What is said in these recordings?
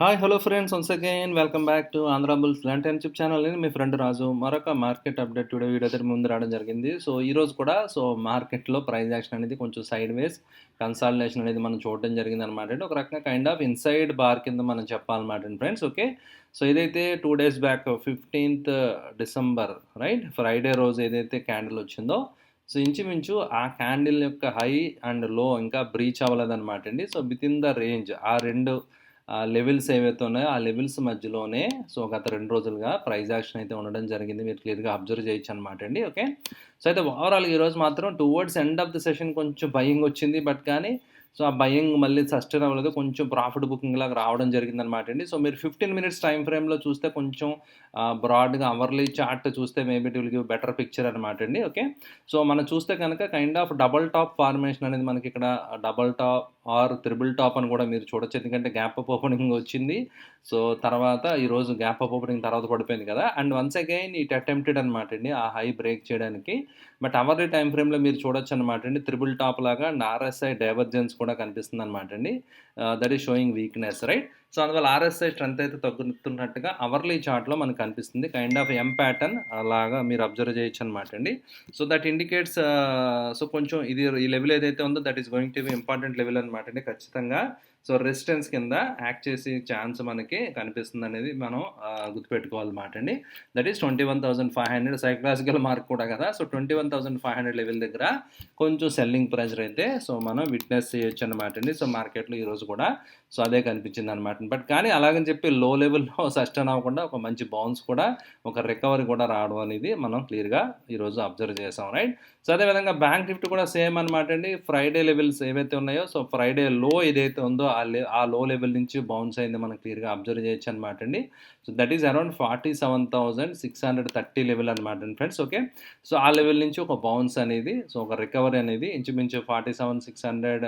Hi hello friends once again welcome back to Andhra bulls లాంటి YouTube channel నేను మీ friend రాజు మరొక market update video video అయితే ముందు రావడం జరిగింది. సో ఈ రోజు కూడా సో మార్కెట్లో ప్రైస్ యాక్షన్ అనేది కొంచెం సైడ్ వేస్ కన్సాలిడేషన్ అనేది మనం చూడడం జరిగింది అనమాట అంటే ఒక రకంగా కైండ్ ఆఫ్ ఇన్సైడ్ బార్ కింద మనం చెప్పాలన్నమాట ఫ్రెండ్స్ ఓకే సో ఏదైతే two days back fifteenth December right Friday రోజు ఏదైతే క్యాండిల్ వచ్చిందో సో ఇంచుమించు ఆ క్యాండిల్ యొక్క హై అండ్లో ఇంకా బ్రీచ్ అవ్వలేదన్నమాట అండి. So with in the range ఆ రెండు లెవెల్స్ ఏవైతే ఉన్నాయో ఆ లెవెల్స్ మధ్యలోనే సో గత రెండు రోజులుగా ప్రైజ్ యాక్షన్ అయితే ఉండడం జరిగింది. మీరు క్లియర్గా అబ్జర్వ్ చేయొచ్చు అనమాట అండి. ఓకే? సో అయితే ఓవరాల్ ఈరోజు మాత్రం towards end of the session కొంచెం భయంగా వచ్చింది. బట్ కానీ సో ఆ భయం మళ్ళీ సస్టైన్ అవ్వలేదు. కొంచెం ప్రాఫిట్ బుకింగ్ లాగా రావడం జరిగిందనమాట అండి. సో మీరు ఫిఫ్టీన్ మినిట్స్ టైం ఫ్రేమ్లో చూస్తే కొంచెం బ్రాడ్గా అవర్లీ చార్ట్ చూస్తే maybe it will give better picture అనమాట అండి. ఓకే? సో మనం చూస్తే కనుక kind of double top formation అనేది మనకి ఇక్కడ double top or triple top అని కూడా మీరు చూడొచ్చు. ఎందుకంటే గ్యాప్ అప్ ఓపెనింగ్ వచ్చింది. సో తర్వాత ఈరోజు గ్యాప్ అప్ ఓపెనింగ్ తర్వాత పడిపోయింది కదా. And once again it attempted అనమాట అండి ఆ హై బ్రేక్ చేయడానికి. బట్ అవర్లీ టైం ఫ్రేమ్లో మీరు చూడొచ్చు అనమాట అండి. త్రిబుల్ టాప్ లాగా అండ్ ఆర్ఎస్ఐ డైవర్జెన్స్ కూడా కనిపిస్తుంది అనమాట అండి. That is showing weakness right so అందువల్ల ఆర్ఎస్ఐ స్ట్రెంత్ అయితే తగ్గుతున్నట్టుగా అవర్లీ చార్ట్లో మనకు కనిపిస్తుంది. కైండ్ ఆఫ్ ఎం ప్యాటర్న్ అలాగా మీరు అబ్జర్వ్ చేయొచ్చు అనమాట అండి సో దట్ ఇండికేట్స్ సో కొంచెం ఇది ఈ లెవెల్ ఏదైతే ఉందో that is going to be important level అనమాట అండి. ఖచ్చితంగా సో రెసిస్టెన్స్ కింద యాక్ట్ చేసే ఛాన్స్ మనకి కనిపిస్తుంది అనేది మనం గుర్తుపెట్టుకోవాలన్నమాట అండి. That is twenty one thousand five hundred psychological mark కూడా కదా. So twenty one thousand five hundred level దగ్గర కొంచెం సెల్లింగ్ ప్రెజర్ అయితే సో మనం విట్నెస్ చేయొచ్చు అనమాట అండి. సో మార్కెట్లో ఈరోజు కూడా సో అదే కనిపించింది అనమాట బట్ కానీ అలాగని చెప్పి లో లెవెల్లో సస్టైన్ అవ్వకుండా ఒక మంచి బౌన్స్ కూడా ఒక రికవరీ కూడా రావడం అనేది మనం క్లియర్గా ఈరోజు అబ్జర్వ్ చేసాం రైట్ సో అదేవిధంగా బ్యాంక్ నిఫ్టీ కూడా సేమ్ అనమాట అండి. ఫ్రైడే లెవెల్స్ ఏవైతే ఉన్నాయో సో ఫ్రైడే లో ఏదైతే ఉందో ఆ లే ఆ లో లెవెల్ నుంచి బౌన్స్ అయింది మనం క్లియర్గా అబ్జర్వ్ చేయొచ్చు అనమాట అండి. So that is around forty seven thousand six hundred thirty level అనమాట అండి ఫ్రెండ్స్ ఓకే సో ఆ లెవెల్ నుంచి ఒక బౌన్స్ అనేది సో ఒక రికవరీ అనేది ఇంచుమించు forty seven six hundred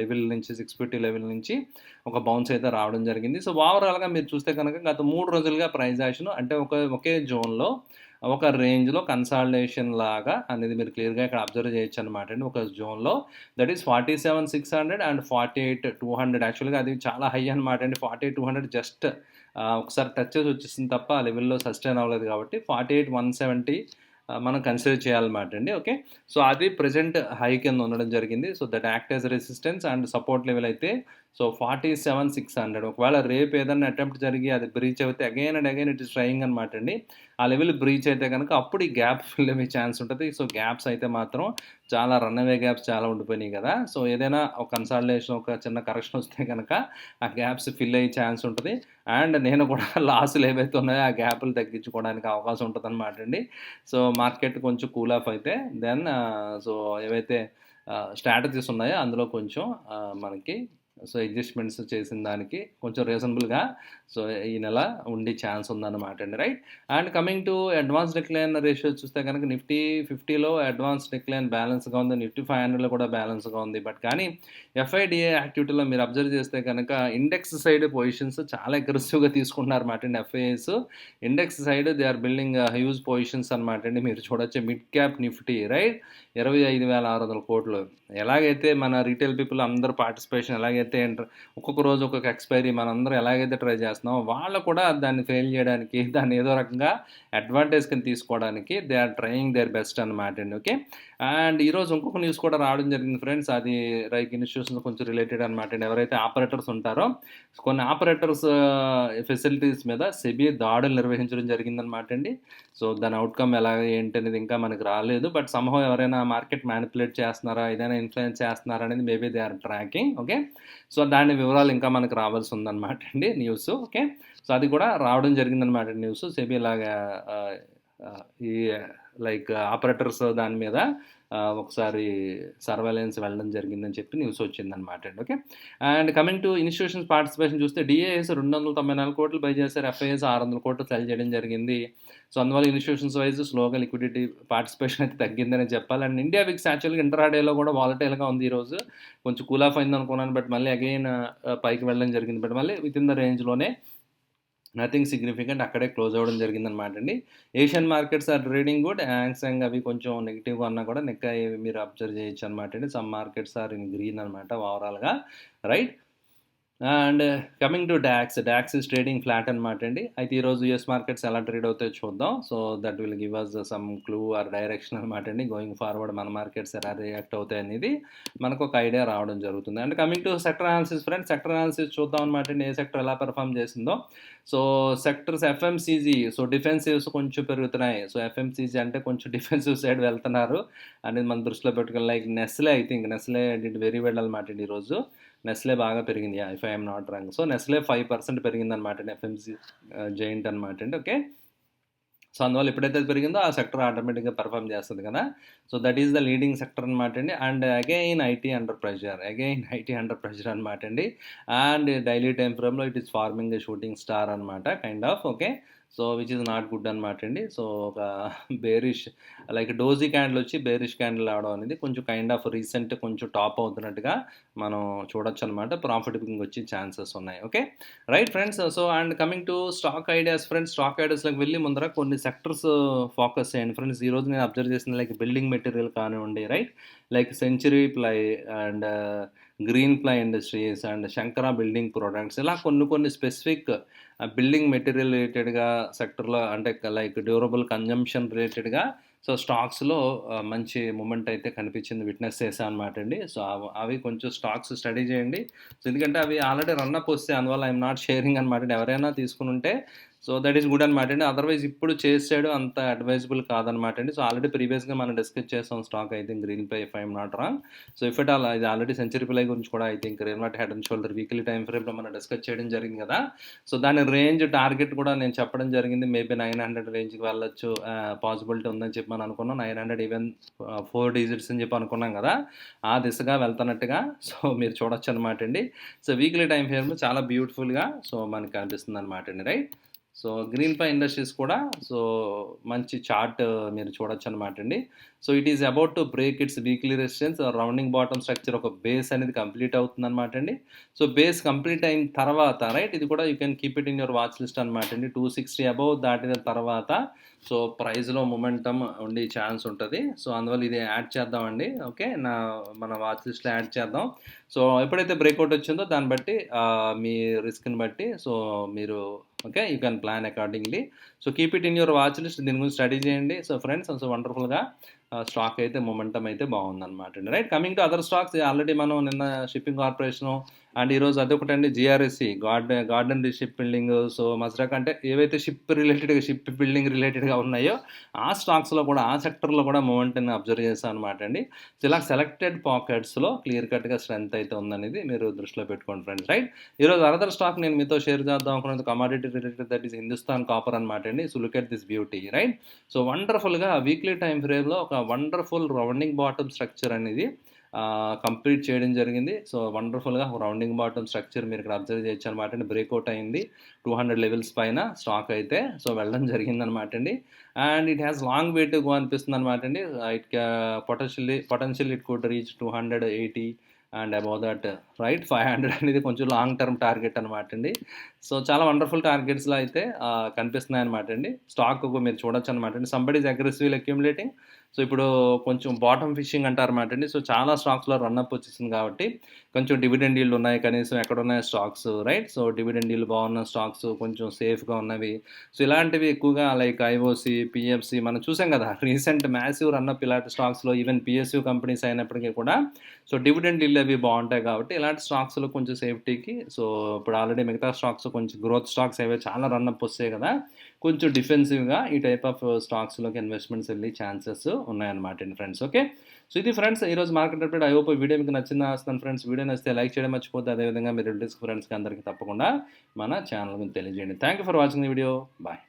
level నుంచి సిక్స్ ఫిఫ్టీ లెవెల్ నుంచి ఒక బౌన్స్ అయితే రావడం జరిగింది. సో ఓవరాల్గా మీరు చూస్తే కనుక గత మూడు రోజులుగా ప్రైజ్ యాక్షన్ అంటే ఒక ఒకే జోన్లో ఒక రేంజ్లో కన్సాలిడేషన్ లాగా అనేది మీరు క్లియర్గా ఇక్కడ అబ్జర్వ్ చేయొచ్చు అనమాట అండి. ఒక జోన్లో that is forty seven six hundred and forty eight two hundred యాక్చువల్గా అది చాలా హై అనమాట అండి. Forty eight two hundred just ఒకసారి టచ్ చేసి వచ్చేసింది తప్ప ఆ లెవెల్లో సస్టైన్ అవ్వలేదు కాబట్టి ఫార్టీ ఎయిట్ వన్ సెవెంటీ మనం కన్సిడర్ చేయాలన్నమాట అండి. ఓకే సో అది ప్రజెంట్ హై కింద ఉండడం జరిగింది. So that act as resistance and support level అయితే so forty seven six hundred ఒకవేళ రేపు ఏదైనా అటెంప్ట్ జరిగి అది బ్రీచ్ అయితే again and again it is trying అనమాట అండి. ఆ లెవెల్ బ్రీచ్ అయితే కనుక అప్పుడు ఈ గ్యాప్ ఫిల్ అయ్యే ఛాన్స్ ఉంటుంది. సో గ్యాప్స్ అయితే మాత్రం చాలా రన్ అవే గ్యాప్స్ చాలా ఉండిపోయినాయి కదా. సో ఏదైనా ఒక కన్సల్టేషన్ ఒక చిన్న కరెక్షన్ వస్తే కనుక ఆ గ్యాప్స్ ఫిల్ అయ్యే ఛాన్స్ ఉంటుంది. అండ్ నేను కూడా లాసులు ఏవైతే ఉన్నాయో ఆ గ్యాప్లు తగ్గించుకోవడానికి అవకాశం ఉంటుంది అనమాట అండి. సో మార్కెట్ కొంచెం కూల్ ఆఫ్ అయితే దెన్ సో ఏవైతే స్ట్రాటజీస్ ఉన్నాయో అందులో కొంచెం మనకి సో అడ్జస్ట్మెంట్స్ చేసిన దానికి కొంచెం రీజనబుల్గా సో ఈ నెల ఉండే ఛాన్స్ ఉందన్నమాట అండి right and coming to advance decline ratio చూస్తే కనుక నిఫ్టీ ఫిఫ్టీలో అడ్వాన్స్ డిక్లైన్ బ్యాలెన్స్గా ఉంది. నిఫ్టీ ఫైవ్ హండ్రెడ్లో కూడా బ్యాలెన్స్గా ఉంది. బట్ కానీ ఎఫ్ఐడిఏ యాక్టివిటీలో మీరు అబ్జర్వ్ చేస్తే కనుక ఇండెక్స్ సైడ్ పొజిషన్స్ చాలా అగ్రెసివ్గా తీసుకుంటున్నారు అనమాట అండి FIs index side they are building huge positions అనమాట అండి. మీరు చూడొచ్చు మిడ్ క్యాప్ నిఫ్టీ రైట్ ఇరవై ఐదు వేల ఆరు వందల కోట్లు. ఎలాగైతే మన రీటైల్ పీపుల్ అందరూ పార్టిసిపేషన్ ఎలాగైతే ఒక్కొక్క రోజు ఒక్కొక్క ఎక్స్పైరీ మనందరం ఎలాగైతే ట్రై చేస్తున్నామో వాళ్ళు కూడా దాన్ని ఫెయిల్ చేయడానికి దాన్ని ఏదో రకంగా అడ్వాంటేజ్ కింద తీసుకోవడానికి they are trying their best అనమాట అండి ఓకే అండ్ ఈరోజు ఇంకొక న్యూస్ కూడా రావడం జరిగింది ఫ్రెండ్స్ అది రైక్ ఇన్స్టిట్యూషన్ కొంచెం రిలేటెడ్ అనమాట అండి. ఎవరైతే ఆపరేటర్స్ ఉంటారో కొన్ని ఆపరేటర్స్ ఫెసిలిటీస్ మీద సెబీ దాడులు నిర్వహించడం జరిగిందనమాట అండి. సో దాని అవుట్కమ్ ఎలా ఏంటి అనేది ఇంకా మనకి రాలేదు. బట్ సంభవం ఎవరైనా మార్కెట్ మ్యానిపులేట్ చేస్తున్నారా ఏదైనా ఇన్ఫ్లుయెన్స్ చేస్తున్నారా అనేది maybe they are tracking okay so దాని వివరాలు ఇంకా మనకు రావాల్సి ఉందన్నమాట అండి న్యూస్ ఓకే సో అది కూడా రావడం జరిగిందనమాట న్యూస్ సెబీ ఇలాగా ఈ లైక్ ఆపరేటర్స్ దాని మీద ఒకసారి సర్వేలెన్స్ వెళ్ళడం జరిగిందని చెప్పి న్యూస్ వచ్చిందనమాట అండి. Okay? And coming to institutions participation చూస్తే డిఏఎస్ రెండు వందల తొంభై నాలుగు కోట్లు బై చేశారు. ఎఫ్ఐఎస్ ఆరు వందల కోట్లు సెల్ చేయడం జరిగింది. సో అందువల్ల ఇన్స్టిట్యూషన్స్ వైజ్ స్లోగా లిక్విడిటీ పార్టిసిపేషన్ అయితే తగ్గిందని చెప్పాలి. అండ్ ఇండియా విక్స్ యాక్చువల్గా ఇంటరాడేలో కూడా వాలటైల్గా ఉంది ఈరోజు. కొంచెం కూల్ ఆఫ్ అయింది అనుకున్నాను బట్ మళ్ళీ అగైన్ పైకి వెళ్ళడం జరిగింది. బట్ మళ్ళీ విత్ ఇన్ ద రేంజ్లోనే నథింగ్ సిగ్నిఫికెంట్ అక్కడే క్లోజ్ అవ్వడం జరిగిందనమాట అండి. Asian markets are trading good Hang Seng అవి కొంచెం నెగిటివ్గా ఉన్నా కూడా నెక్క మీరు అబ్జర్వ్ చేయొచ్చు అనమాట అండి. Some markets are in green అనమాట ఓవరాల్గా right and coming to DAX DAX is trading flat అనమాట అండి. అయితే ఈరోజు యూఎస్ మార్కెట్స్ ఎలా ట్రేడ్ అవుతాయో చూద్దాం. So that will give us some clue or direction అనమాట అండి. గోయింగ్ ఫార్వర్డ్ మన మార్కెట్స్ ఎలా రియాక్ట్ అవుతాయి అనేది మనకు ఒక ఐడియా రావడం జరుగుతుంది. And coming to sector analysis friends sector analysis చూద్దాం అనమాట అండి. ఏ సెక్టర్ ఎలా పెర్ఫామ్ చేసిందో. So sectors FMCG so defensives కొంచెం పెరుగుతున్నాయి. సో ఎఫ్ఎంసీజీ అంటే కొంచెం డిఫెన్సివ్ సైడ్ వెళ్తున్నారు. అనేది మన దృష్టిలో పెట్టుకుని like Nestle I think Nestle did very well అనమాట అండి ఈరోజు నెస్లే బాగా పెరిగింది. If I'm not wrong so Nestle five percent పెరిగింది అనమాట ఎఫ్ఎంసీ జైంట్ uh, అనమాట అండి. ఓకే సో అందువల్ల ఎప్పుడైతే పెరిగిందో ఆ సెక్టర్ ఆటోమేటిక్గా పర్ఫామ్ చేస్తుంది కదా. So that is the leading sector అనమాట అండి. And again IT under pressure again IT under pressure అనమాట అండి. అండ్ డైలీ టైం ఫ్రేమ్లో it is forming shooting star అనమాట kind of okay so which is not good అనమాట అండి. So ఒక bearish like doji candle వచ్చి బేరిష్ క్యాండిల్ రావడం అనేది కొంచెం కైండ్ ఆఫ్ రీసెంట్ కొంచెం టాప్ అవుతున్నట్టుగా మనం చూడొచ్చు అనమాట ప్రాఫిట్ బుకింగ్ వచ్చే ఛాన్సెస్ ఉన్నాయి. Okay right friends so and coming to stock ideas friends stock ఐడియాస్లోకి వెళ్ళి ముందర కొన్ని సెక్టర్స్ ఫోకస్ చేయండి. ఫ్రెండ్స్ ఈరోజు నేను అబ్జర్వ్ చేసిన లైక్ బిల్డింగ్ మెటీరియల్ కానివ్వండి right like Century Ply and Greenply industries and Shankara building products ఇలా కొన్ని కొన్ని స్పెసిఫిక్ బిల్డింగ్ మెటీరియల్ రిలేటెడ్గా సెక్టర్లో అంటే లైక్ డ్యూరబుల్ కన్జంప్షన్ రిలేటెడ్గా సో స్టాక్స్లో మంచి మూమెంట్ అయితే కనిపించింది విట్నెస్ చేశాను అనమాట అండి. సో అవి కొంచెం స్టాక్స్ స్టడీ చేయండి. సో ఎందుకంటే అవి ఆల్రెడీ రన్అప్ వస్తాయి అందువల్ల ఐఎమ్ నాట్ షేరింగ్ అనమాట ఎవరైనా తీసుకుని ఉంటే సో దట్ ఈస్ గుడ్ అనమాట అండి. అదర్వైజ్ ఇప్పుడు చేసాడు అంత అడ్వైజబుల్ కాదనమాట అండి. సో ఆల్రెడీ ప్రీవియస్గా మనం డిస్కస్ చేస్తాం stock I think Greenply if I'm not wrong. So if it all ఇది ఆల్రెడీ సెంచరీ ప్లై గురించి కూడా I think rain what head and shoulder weekly time ఫ్రేమ్లో మనం డిస్కస్ చేయడం జరిగింది కదా. సో దాని రేంజ్ టార్గెట్ కూడా నేను చెప్పడం జరిగింది. మేబీ నైన్ హండ్రెడ్ రేంజ్కి వెళ్ళొచ్చు పాసిబిలిటీ ఉందని చెప్పి మనం అనుకున్నాం. Nine hundred even four digits అని చెప్పి అనుకున్నాం కదా. ఆ దిశగా వెళ్తున్నట్టుగా సో మీరు చూడొచ్చు అనమాట అండి. సో వీక్లీ టైం ఫ్రేమ్ చాలా బ్యూటిఫుల్గా సో మనకి కనిపిస్తుంది అనమాట అండి రైట్? సో గ్రీన్ పై ఇండస్ట్రీస్ కూడా సో మంచి చార్ట్ మీరు చూడొచ్చు అనమాట అండి. So it is about to break its weekly resistance rounding bottom structure ఒక బేస్ అనేది కంప్లీట్ అవుతుంది అనమాట అండి. సో బేస్ కంప్లీట్ అయిన తర్వాత రైట్ ఇది కూడా you can keep it in your watch list అనమాట అండి. టూ సిక్స్టీ అబౌవ్ దాటిన తర్వాత సో ప్రైస్లో మొమెంటమ్ ఉండే ఛాన్స్ ఉంటుంది. సో అందువల్ల ఇది యాడ్ చేద్దామండి ఓకే నా మన వాచ్ లిస్ట్లో యాడ్ చేద్దాం. సో ఎప్పుడైతే బ్రేక్అవుట్ వచ్చిందో దాన్ని బట్టి మీ రిస్క్ని బట్టి సో మీరు okay you can plan accordingly so keep it in your watch list దీని గురించి స్టడీ చేయండి. సో ఫ్రెండ్స్ సో వండర్ఫుల్గా స్టాక్ అయితే మొమెంటం అయితే బాగుందన్నమాట అండి. Right coming to other stocks already మనం నిన్న షిప్పింగ్ కార్పొరేషను అండ్ ఈరోజు అదొకటండి GRSC garden garden ship building. So మజ్రాక్ అంటే ఏవైతే షిప్ రిలేటెడ్గా షిప్ బిల్డింగ్ రిలేటెడ్గా ఉన్నాయో ఆ స్టాక్స్లో కూడా ఆ సెక్టర్లో కూడా మూమెంట్ని అబ్జర్వ్ చేస్తాను అనమాట అండి ఇలా సెలెక్టెడ్ పాకెట్స్లో క్లియర్ కట్గా స్ట్రెంత్ అయితే ఉందనేది మీరు దృష్టిలో పెట్టుకోండి ఫ్రెండ్స్ రైట్? ఈరోజు అదర్ స్టాక్ నేను మీతో షేర్ చేద్దాం అనుకున్నది commodity related that is Hindustan copper అనమాట అండి so look at this beauty right so వండర్ఫుల్గా weekly time ఫ్రేమ్లో ఒక వండర్ఫుల్ రౌండింగ్ బాటమ్ స్ట్రక్చర్ అనేది కంప్లీట్ చేయడం జరిగింది. సో వండర్ఫుల్గా రౌండింగ్ బాటమ్ స్ట్రక్చర్ మీరు ఇక్కడ అబ్జర్వ్ చేయొచ్చు అనమాట అండి. బ్రేక్అవుట్ అయింది. టూ హండ్రెడ్ లెవెల్స్ పైన స్టాక్ అయితే. సో వెళ్ళడం జరిగింది అనమాట అండి. And it has long way to go అనిపిస్తుంది అనమాట అండి it potentially potential it could reach two hundred eighty and above that right? Five hundred అనేది కొంచెం లాంగ్ టర్మ్ టార్గెట్ అనమాట అండి. సో చాలా వండర్ఫుల్ టార్గెట్స్లో అయితే కనిపిస్తున్నాయి అనమాట అండి. స్టాక్ మీరు చూడొచ్చు అనమాట అండి. సంబడీస్ అగ్రెసివ్ అక్యుములేటింగ్ సో ఇప్పుడు కొంచెం బాటమ్ ఫిషింగ్ అంటారన్నమాట అండి. సో చాలా స్టాక్స్లో రన్అప్ వచ్చేసింది కాబట్టి కొంచెం డివిడెండ్ డీల్ ఉన్నాయి కనీసం ఎక్కడ ఉన్నాయి స్టాక్స్ రైట్ సో డివిడెండ్ డీల్ బాగున్న స్టాక్స్ కొంచెం సేఫ్గా ఉన్నవి. సో ఇలాంటివి ఎక్కువగా లైక్ ఐఓసి పిఎఫ్సి మనం చూసాం కదా రీసెంట్ మ్యాసివ్ రన్అప్ ఇలాంటి స్టాక్స్లో ఈవెన్ పిఎస్యూ కంపెనీస్ అయినప్పటికీ కూడా సో డివిడెండ్ డీల్ అవి బాగుంటాయి కాబట్టి ఇలాంటి స్టాక్స్లో కొంచెం సేఫ్టీకి సో ఇప్పుడు ఆల్రెడీ మిగతా స్టాక్స్ కొంచెం గ్రోత్ స్టాక్స్ అవి చాలా రన్అప్ వస్తాయి కదా. కొంచెం డిఫెన్సివ్గా ఈ టైప్ ఆఫ్ స్టాక్స్లోకి ఇన్వెస్ట్మెంట్స్ వెళ్ళి ఛాన్సెస్ ఉన్నాయన్నమాట అండి ఫ్రెండ్స్ ఓకే సో ఇది ఫ్రెండ్స్ ఈరోజు market update I hope video మీకు నచ్చిందా. వస్తాను ఫ్రెండ్స్ వీడియో నచ్చితే లైక్ చేయడం మర్చిపోతే అదేవిధంగా మీ రిలేటివ్స్ ఫ్రెండ్స్కి అందరికీ తప్పకుండా మన ఛానల్ గురించి తెలియజేయండి. Thank you for watching the video bye